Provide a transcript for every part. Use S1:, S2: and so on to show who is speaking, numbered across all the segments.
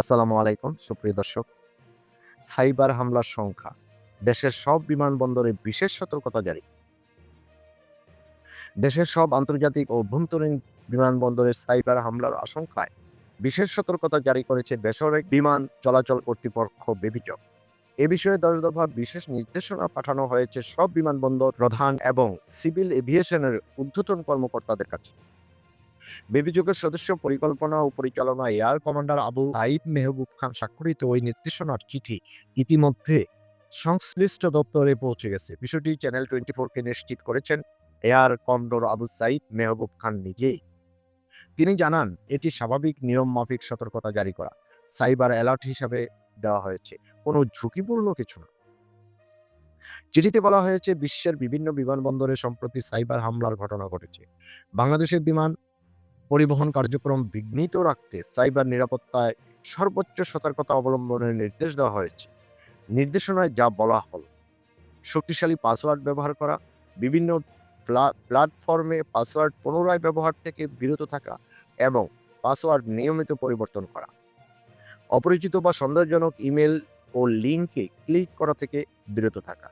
S1: আসসালামু আলাইকুম, সুপ্রিয় দর্শক। সাইবার হামলার সংখ্যা, দেশের সব বিমানবন্দরে বিশেষ সতর্কতা জারি। দেশের সব আন্তর্জাতিক ও অভ্যন্তরীণ বিমানবন্দরের সাইবার হামলার আশঙ্কায় বিশেষ সতর্কতা জারি করেছে বেসরকারি বিমান চলাচল কর্তৃপক্ষ বেবিচক এ বিষয়ে দশ দফা বিশেষ নির্দেশনা পাঠানো হয়েছে সব বিমানবন্দর প্রধান এবং সিভিল এভিয়েশনের ঊর্ধ্বতন কর্মকর্তাদের কাছে। বেবিযোগের সদস্য পরিকল্পনা ও পরিচালনা এয়ার কমান্ডার আবু আইদ মেহবুব খান স্বাক্ষরিত ওই নির্দেশনার চিঠি ইতিমধ্যে সংশ্লিষ্ট দপ্তরে পৌঁছে গেছে। বিষয়টি চ্যানেল টোয়েন্টি ফোরকে নিশ্চিত করেছেন এয়ার কমডোর আবু সাইদ মেহবুব খান নিজেই। তিনি জানান, এটি স্বাভাবিক নিয়ম মাফিক সতর্কতা জারি করা, সাইবার অ্যালার্ট হিসাবে দেওয়া হয়েছে, কোনো ঝুঁকিপূর্ণ কিছু না। চিঠিতে বলা হয়েছে, বিশ্বের বিভিন্ন বিমানবন্দরে সম্প্রতি সাইবার হামলার ঘটনা ঘটেছে। বাংলাদেশের বিমান পরিবহন কার্যক্রম বিঘ্নিত রাখতে সাইবার নিরাপত্তায় সর্বোচ্চ সতর্কতা অবলম্বনের নির্দেশ দেওয়া হয়েছে। নির্দেশনায় যা বলা হল, শক্তিশালী পাসওয়ার্ড ব্যবহার করা, বিভিন্ন প্ল্যাটফর্মে পাসওয়ার্ড পুনরায় ব্যবহার থেকে বিরত থাকা এবং পাসওয়ার্ড নিয়মিত পরিবর্তন করা। অপরিচিত বা সন্দেহজনক ইমেল ও লিঙ্কে ক্লিক করা থেকে বিরত থাকা,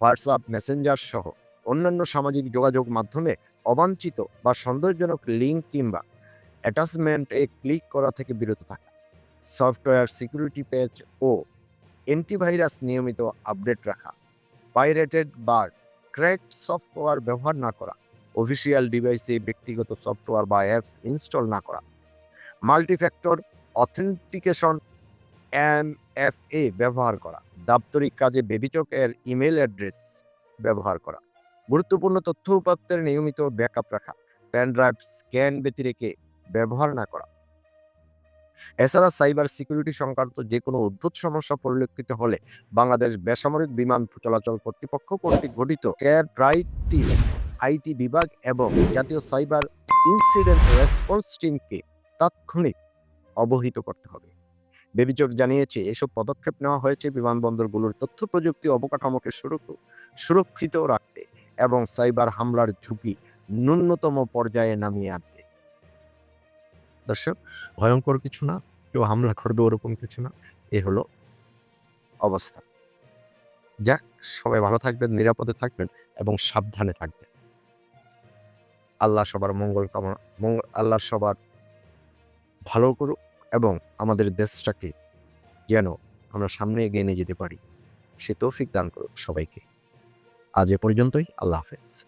S1: হোয়াটসঅ্যাপ, মেসেঞ্জার সহ অন্যান্য সামাজিক যোগাযোগ মাধ্যমে অবাঞ্ছিত বা সন্দেহজনক লিঙ্ক কিংবা অ্যাটাচমেন্টে ক্লিক করা থেকে বিরত থাকা। সফটওয়্যার সিকিউরিটি পেজ ও অ্যান্টিভাইরাস নিয়মিত আপডেট রাখা। পাইরেটেড বা ক্র্যাকড সফটওয়্যার ব্যবহার না করা। অফিসিয়াল ডিভাইসে ব্যক্তিগত সফটওয়্যার বা অ্যাপস ইনস্টল না করা। Multifactor authentication M F A ব্যবহার করা। দাপ্তরিক কাজে বেবিচক এর ইমেল অ্যাড্রেস ব্যবহার করা। গুরুত্বপূর্ণ তথ্য উপাত্তের নিয়মিত ব্যাকআপ রাখা। পেন ড্রাইভ স্ক্যান ব্যতিরেকে ব্যবহার না করা। এছাড়া সাইবার সিকিউরিটি সংক্রান্ত যে কোনো উদ্ভুত সমস্যা পরিলক্ষিত হলে বাংলাদেশ বেসামরিক বিমান চলাচল কর্তৃপক্ষ কর্তৃক গঠিত এয়ার ট্রাইট টিম, আইটি বিভাগ এবং জাতীয় সাইবার ইনসিডেন্ট রেসপন্স টিমকে তাৎক্ষণিক অবহিত করতে হবে। বেবিচক জানিয়েছে, এসব পদক্ষেপ নেওয়া হয়েছে বিমানবন্দরগুলোর তথ্য, প্রযুক্তি, অবকাঠামোকে সুরক্ষিত রাখতে এবং সাইবার হামলার ঝুঁকি ন্যূনতম পর্যায়ে নামিয়ে আনতে। দর্শক, ভয়ঙ্কর কিছু না, কেউ হামলা করবে ওরকম কিছু না, এ হলো অবস্থা। যাক, সবাই ভালো থাকবেন, নিরাপদে থাকবেন এবং সাবধানে থাকবেন। আল্লাহ সবার মঙ্গল কামনা মঙ্গল আল্লাহ সবার ভালো করুক এবং আমাদের দেশটাকে যেন আমরা সামনে এগিয়ে নিয়ে যেতে পারি। সে তৌফিক দান করুক সবাইকে। আজ এ পর্যন্তই, আল্লাহ হাফেজ।